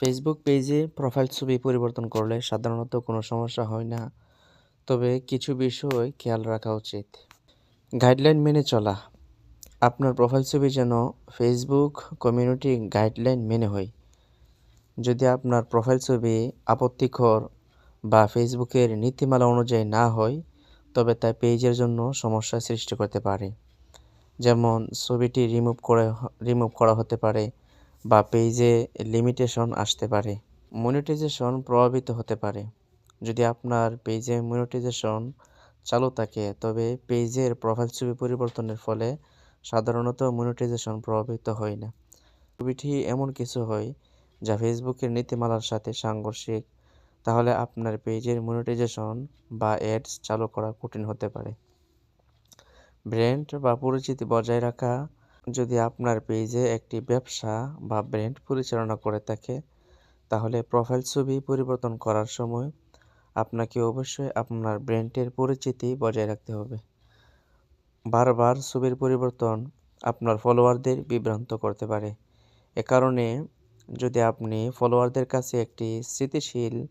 Facebook পেজে profile ছবি পরিবর্তন করলে সাধারণত কোনো সমস্যা হয় না। তবে কিছু বিষয় খেয়াল রাখা উচিত। গাইডলাইন মেনে চলা। আপনার প্রোফাইল ছবি যেন ফেসবুক কমিউনিটি গাইডলাইন মেনে হয়। যদি আপনার প্রোফাইল ছবি আপত্তিকর বা ফেসবুকের নীতিমালা অনুযায়ী না হয়, তবে তা পেজের জন্য সমস্যা সৃষ্টি করতে পারে। যেমন ছবিটি রিমুভ করে রিমুভ করা হতে পারে। বা পেজে লিমিটেশন আসতে পারে। মনিটাইজেশন প্রভাবিত হতে পারে। যদি আপনার পেজে মনিটাইজেশন চালু থাকে, তবে পেজের প্রোফাইল ছবি পরিবর্তনের ফলে সাধারণত মনিটাইজেশন প্রভাবিত হয় না। ছবিটি এমন কিছু হয় যা ফেসবুকের নীতিমালার সাথে সাংঘর্ষিক, তাহলে আপনার পেজের মনিটাইজেশন বা অ্যাডস চালু করা কঠিন হতে পারে। ব্র্যান্ড বা পরিচিতি বজায় রাখা যদি আপনার পেজে একটি ব্যবসা বা ব্র্যান্ড পরিচালনা করে থাকে, তাহলে প্রোফাইল ছবি পরিবর্তন করার সময় আপনাকে অবশ্যই আপনার ব্র্যান্ডের পরিচিতি বজায় রাখতে হবে। বারবার ছবির পরিবর্তন আপনার ফলোয়ারদের বিভ্রান্ত করতে পারে। এ কারণে যদি আপনি ফলোয়ারদের কাছে একটি স্থিতিশীল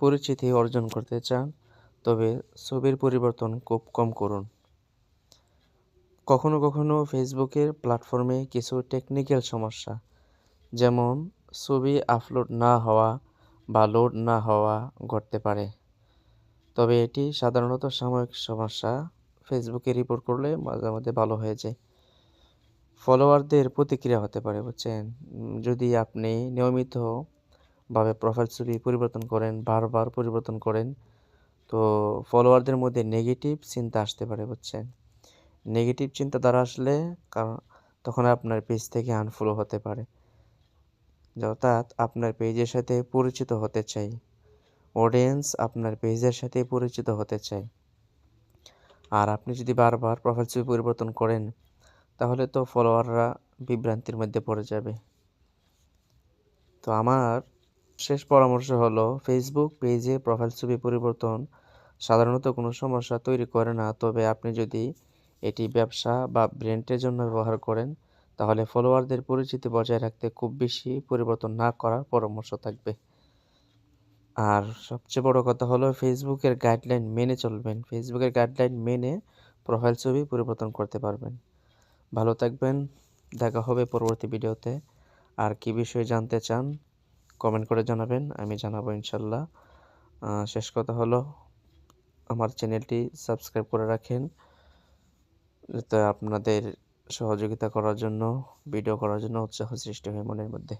পরিচিতি অর্জন করতে চান, তবে ছবির পরিবর্তন খুব কম করুন। কখনো কখনো ফেসবুকের প্ল্যাটফর্মে কিছু টেকনিক্যাল সমস্যা, যেমন ছবি আপলোড না হওয়া বা লোড না হওয়া ঘটতে পারে। তবে এটি সাধারণত সাময়িক সমস্যা, ফেসবুকে রিপোর্ট করলে মাঝে মধ্যে ভালো হয়ে যায়। ফলোয়ারদের প্রতিক্রিয়া হতে পারে, বুঝছেন? যদি আপনি নিয়মিতভাবে প্রোফাইল ছবি পরিবর্তন করেন, বারবার পরিবর্তন করেন, তো ফলোয়ারদের মধ্যে নেগেটিভ চিন্তা আসতে পারে, বুঝছেন? নেগেটিভ চিন্তাধারা আসলে কারণ তখন আপনার পেজ থেকে আনফলো হতে পারে। অর্থাৎ আপনার পেজের সাথে পরিচিত হতে চাই। অডিয়েন্স আপনার পেজের সাথে পরিচিত হতে চায় আর আপনি যদি বারবার প্রোফাইল ছবি পরিবর্তন করেন, তাহলে তো ফলোয়াররা বিভ্রান্তির মধ্যে পড়ে যাবে। তো আমার শেষ পরামর্শ হলো ফেসবুক পেজে প্রোফাইল ছবি পরিবর্তন সাধারণত কোনো সমস্যা তৈরি করে না। তবে আপনি যদি এটি ব্যবসা বা ব্র্যান্ডের জন্য ব্যবহার করেন, তাহলে ফলোয়ারদের পরিচিতি বজায় রাখতে খুব বেশি পরিবর্তন না করার পরামর্শ থাকবে। আর সবচেয়ে বড় কথা হলো, ফেসবুকের গাইডলাইন মেনে চলবেন। ফেসবুকের গাইডলাইন মেনে প্রোফাইল ছবি পরিবর্তন করতে পারবেন। ভালো থাকবেন, দেখা হবে পরবর্তী ভিডিওতে। আর কি বিষয়ে জানতে চান, কমেন্ট করে জানাবেন, আমি জানাব ইনশাল্লাহ। শেষ কথা হলো, আমার চ্যানেলটি সাবস্ক্রাইব করে রাখেন। আপনাদের সহযোগিতা করার জন্য ভিডিও করার জন্য উৎসাহ সৃষ্টি হয় মনের মধ্যে।